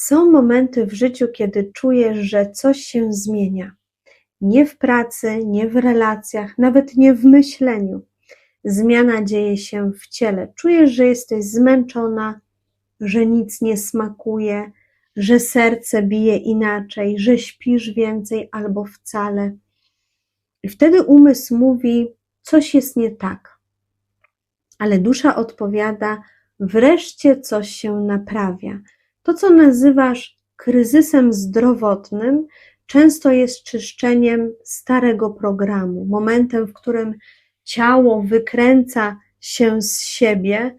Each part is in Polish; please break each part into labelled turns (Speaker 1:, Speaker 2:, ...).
Speaker 1: Są momenty w życiu, kiedy czujesz, że coś się zmienia. Nie w pracy, nie w relacjach, nawet nie w myśleniu. Zmiana dzieje się w ciele. Czujesz, że jesteś zmęczona, że nic nie smakuje, że serce bije inaczej, że śpisz więcej albo wcale. I wtedy umysł mówi: Coś jest nie tak. Ale dusza odpowiada: Wreszcie coś się naprawia. To, co nazywasz kryzysem zdrowotnym, często jest czyszczeniem starego programu, momentem, w którym ciało wykręca się z siebie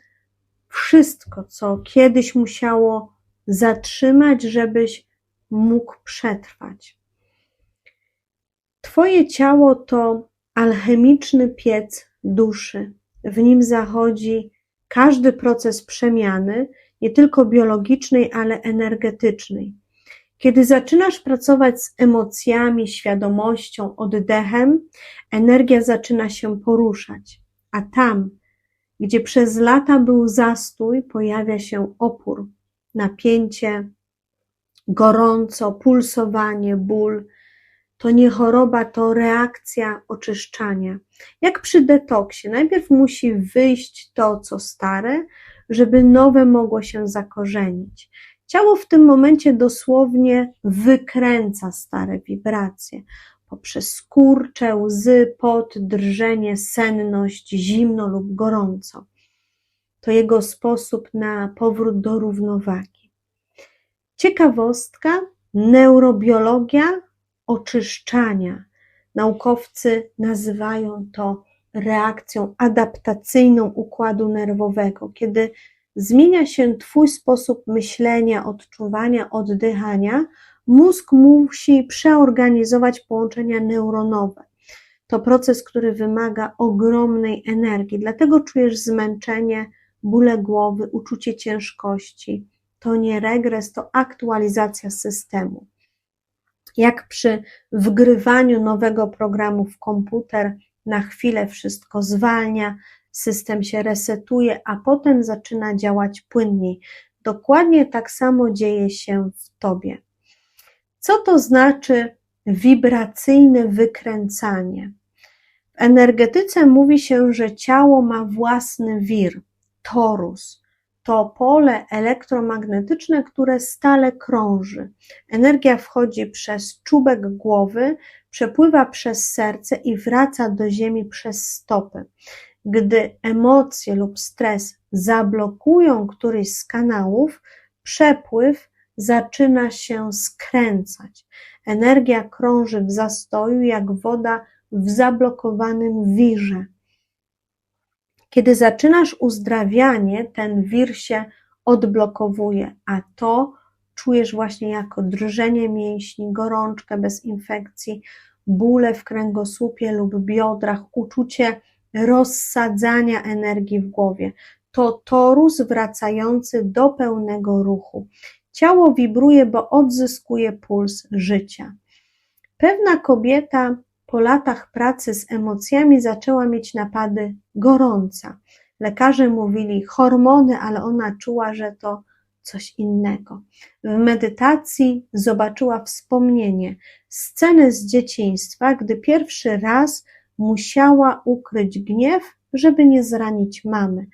Speaker 1: wszystko, co kiedyś musiało zatrzymać, żebyś mógł przetrwać. Twoje ciało to alchemiczny piec duszy. W nim zachodzi każdy proces przemiany, nie tylko biologicznej, ale energetycznej. Kiedy zaczynasz pracować z emocjami, świadomością, oddechem, energia zaczyna się poruszać, a tam, gdzie przez lata był zastój, pojawia się opór, napięcie, gorąco, pulsowanie, ból. To nie choroba, to reakcja oczyszczania. Jak przy detoksie, najpierw musi wyjść to, co stare, żeby nowe mogło się zakorzenić. Ciało w tym momencie dosłownie wykręca stare wibracje poprzez skurcze, łzy, pot, drżenie, senność, zimno lub gorąco. To jego sposób na powrót do równowagi. Ciekawostka, neurobiologia oczyszczania. Naukowcy nazywają to reakcją adaptacyjną układu nerwowego, kiedy zmienia się Twój sposób myślenia, odczuwania, oddychania, mózg musi przeorganizować połączenia neuronowe. To proces, który wymaga ogromnej energii, dlatego czujesz zmęczenie, bóle głowy, uczucie ciężkości. To nie regres, to aktualizacja systemu. Jak przy wgrywaniu nowego programu w komputer, na chwilę wszystko zwalnia, system się resetuje, a potem zaczyna działać płynniej. Dokładnie tak samo dzieje się w tobie. Co to znaczy wibracyjne wykręcanie? W energetyce mówi się, że ciało ma własny wir, torus. To pole elektromagnetyczne, które stale krąży. Energia wchodzi przez czubek głowy, przepływa przez serce i wraca do ziemi przez stopy. Gdy emocje lub stres zablokują któryś z kanałów, przepływ zaczyna się skręcać. Energia krąży w zastoju, jak woda w zablokowanym wirze. Kiedy zaczynasz uzdrawianie, ten wir się odblokowuje, a to czujesz właśnie jako drżenie mięśni, gorączkę bez infekcji, bóle w kręgosłupie lub biodrach, uczucie rozsadzania energii w głowie. To torus wracający do pełnego ruchu. Ciało wibruje, bo odzyskuje puls życia. Pewna kobieta po latach pracy z emocjami zaczęła mieć napady gorąca. Lekarze mówili hormony, ale ona czuła, że to coś innego. W medytacji zobaczyła wspomnienie, sceny z dzieciństwa, gdy pierwszy raz musiała ukryć gniew, żeby nie zranić mamy.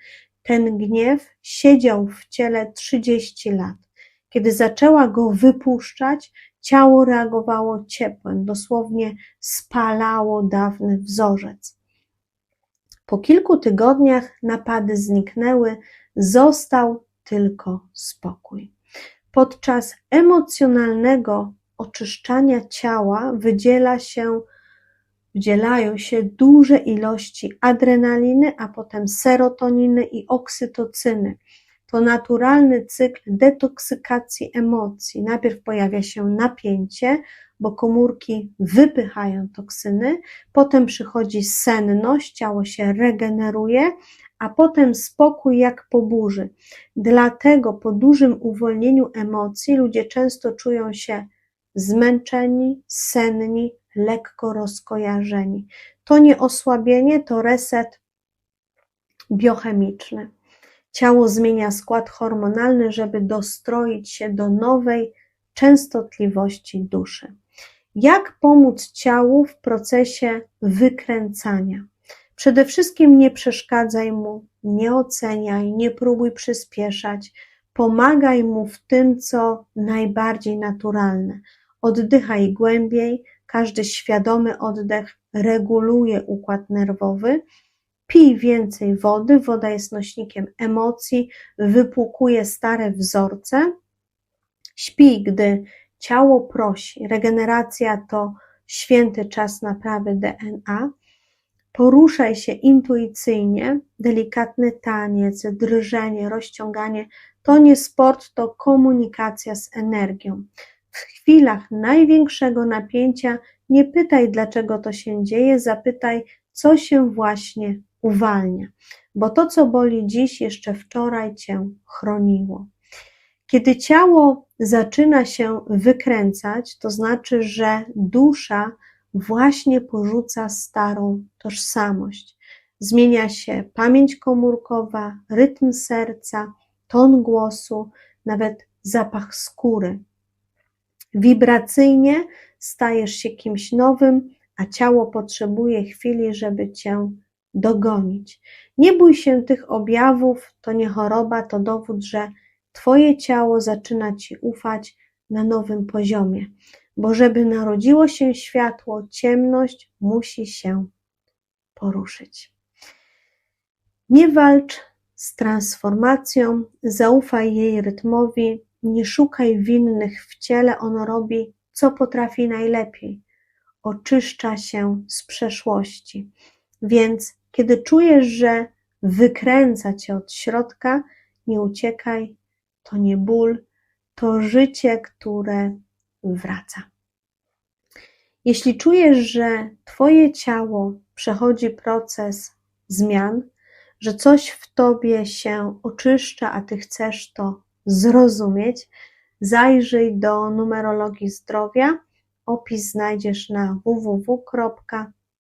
Speaker 1: Ten gniew siedział w ciele 30 lat. Kiedy zaczęła go wypuszczać, ciało reagowało ciepłem, dosłownie spalało dawny wzorzec. Po kilku tygodniach napady zniknęły, został tylko spokój. Podczas emocjonalnego oczyszczania ciała wydziela się Wdzielają się duże ilości adrenaliny, a potem serotoniny i oksytocyny. To naturalny cykl detoksykacji emocji. Najpierw pojawia się napięcie, bo komórki wypychają toksyny, potem przychodzi senność, ciało się regeneruje, a potem spokój jak po burzy. Dlatego po dużym uwolnieniu emocji ludzie często czują się zmęczeni, senni, lekko rozkojarzeni. To nie osłabienie, to reset biochemiczny. Ciało zmienia skład hormonalny, żeby dostroić się do nowej częstotliwości duszy. Jak pomóc ciału w procesie wykręcania? Przede wszystkim nie przeszkadzaj mu, nie oceniaj, nie próbuj przyspieszać, pomagaj mu w tym, co najbardziej naturalne. Oddychaj głębiej, każdy świadomy oddech reguluje układ nerwowy. Pij więcej wody, woda jest nośnikiem emocji, wypłukuje stare wzorce. Śpij, gdy ciało prosi. Regeneracja to święty czas naprawy DNA. Poruszaj się intuicyjnie, delikatny taniec, drżenie, rozciąganie to nie sport, to komunikacja z energią. W chwilach największego napięcia nie pytaj, dlaczego to się dzieje, zapytaj, co się właśnie uwalnia, bo to, co boli dziś, jeszcze wczoraj cię chroniło. Kiedy ciało zaczyna się wykręcać, to znaczy, że dusza właśnie porzuca starą tożsamość. Zmienia się pamięć komórkowa, rytm serca, ton głosu, nawet zapach skóry. Wibracyjnie stajesz się kimś nowym, a ciało potrzebuje chwili, żeby cię dogonić. Nie bój się tych objawów, to nie choroba, to dowód, że Twoje ciało zaczyna Ci ufać na nowym poziomie, bo żeby narodziło się światło, ciemność musi się poruszyć. Nie walcz z transformacją, zaufaj jej rytmowi, nie szukaj winnych w ciele, ono robi, co potrafi najlepiej. Oczyszcza się z przeszłości. Więc kiedy czujesz, że wykręca cię od środka, nie uciekaj, to nie ból, to życie, które wraca. Jeśli czujesz, że Twoje ciało przechodzi proces zmian, że coś w Tobie się oczyszcza, a Ty chcesz to zrozumieć, zajrzyj do numerologii zdrowia. Opis znajdziesz na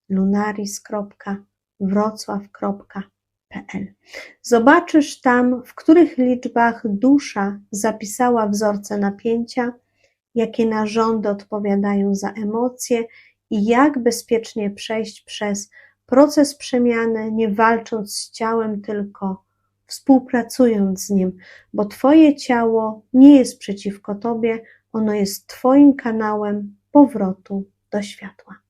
Speaker 1: www.lunaris.wrocław.pl Zobaczysz tam, w których liczbach dusza zapisała wzorce napięcia, jakie narządy odpowiadają za emocje i jak bezpiecznie przejść przez proces przemiany, nie walcząc z ciałem, tylko współpracując z nim, bo Twoje ciało nie jest przeciwko Tobie, ono jest Twoim kanałem powrotu do światła.